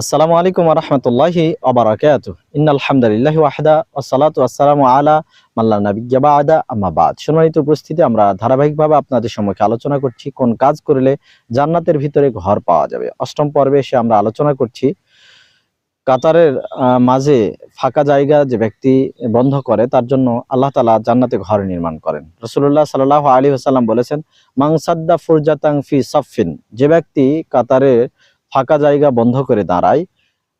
আসসালামু আলাইকুম রহমতুল্লাহি আবরাকাত ইন্নাল হামদুলিল্লাহি ওয়াহদা ওয়াসসালাতু ওয়াসসালামু আলা মাল্লা নাবিয়্যা বাদা। আম্মা বাদ। সম্মানিত উপস্থিতি, আমরা ধারাবাহিকভাবে আপনাদের সম্মুখে আলোচনা করছি, কোন কাজ করলে জান্নাতের ভিতরে ঘর পাওয়া যাবে। অষ্টম পর্বে এসে আমরা আলোচনা করছি, কাতারের মাঝে ফাঁকা জায়গা যে ব্যক্তি বন্ধ করে, তার জন্য আল্লাহ তালা জান্নাতে ঘর নির্মাণ করেন। রসুল্লাহ সাল্লাহ আলী হাসাল্লাম বলেছেন মাংসাদ্দা ফুরজাতাং ফি সফিন যে ব্যক্তি কাতারের ফাঁকা জায়গা বন্ধ করে দাঁড়ায়।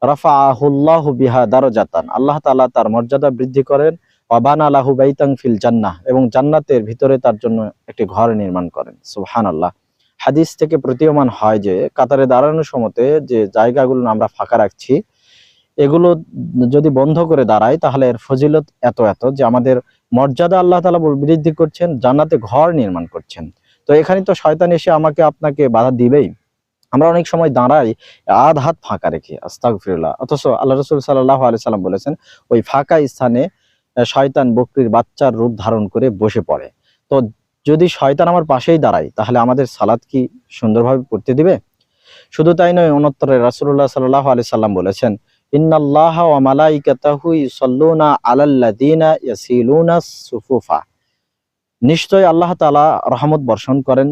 রাফা আহুল্লাহ বিহা দারজাতান। আল্লাহ তালা তার মর্যাদা বৃদ্ধি করেন। অবান আলাহু বাইতাং ফিল জান্নাহ। এবং জান্নাতের ভিতরে তার জন্য একটি ঘর নির্মাণ করেন। সুবহান আল্লাহ হাদিস থেকে প্রতীয়মান হয় যে, কাতারে দাঁড়ানোর সময়তে যে জায়গাগুলো আমরা ফাঁকা রাখছি, এগুলো যদি বন্ধ করে দাঁড়ায়, তাহলে এর ফজিলত এত এত যে আমাদের মর্যাদা আল্লাহ তালা বৃদ্ধি করছেন, জান্নাতে ঘর নির্মাণ করছেন। তো এখানে তো শয়তান এসে আমাকে আপনাকে বাধা দিবেই। আমরা অনেক সময় দাঁড়াই, আধ হাত ফাঁকা রেখে, আস্তাগফিরুল্লাহ। অথচ আল্লাহ রসুল সাল্লাহ আলি সাল্লাম বলেছেন, ওই ফাঁকা স্থানে শয়তান বকরির বাচ্চার রূপ ধারণ করে বসে পড়ে। তো যদি শয়তান আমার পাশেই দাঁড়ায়, তাহলে আমাদের সালাদ কি সুন্দরভাবে পড়তে দিবে? শুধু তাই নয় অনত্তরে রাসূলুল্লাহ সাল্লাহ আলি সাল্লাম বলেছেন সুফুফা। নিশ্চয় আল্লাহ তাআলা রহমত বর্ষণ করেন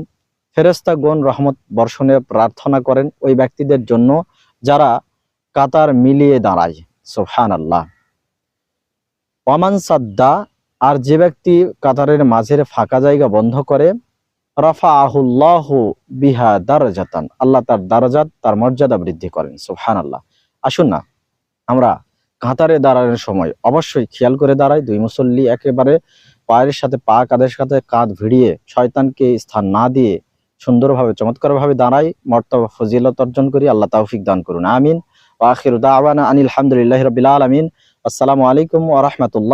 ফেরেস্তাগণ রহমত বর্ষণে প্রার্থনা করেন ওই ব্যক্তিদের জন্য যারা কাতার মিলিয়ে দাঁড়ায়। সোহান আল্লাহ ওয়ামান সাদ্দা, আর যে ব্যক্তি কাতারের মাঝের ফাঁকা জায়গা বন্ধ করে রাফা আহুল্লাহ বিহা দারজাতান। আল্লাহ তার দারাজাত, তার মর্যাদা বৃদ্ধি করেন। সোহান আল্লাহ আসুন না, আমরা কাতারে দাঁড়ানোর সময় অবশ্যই খেয়াল করে দাঁড়াই। দুই মুসল্লি একেবারে পায়ের সাথে, পা কাঁধের সাথে কাঁধ ভিড়িয়ে শয়তানকে স্থান না দিয়ে সুন্দরভাবে, চমৎকারভাবে দাঁড়াই মর্তবা ফজিলত অর্জন করি, আল্লাহ তাহফিক দান করুন। আমিন। ওয়াখির দাওয়ানা আনিল হামদুলিল্লাহ রবিল আলমিন। আসসালামু আলাইকুম ওয়া রাহমাতুল্লাহ।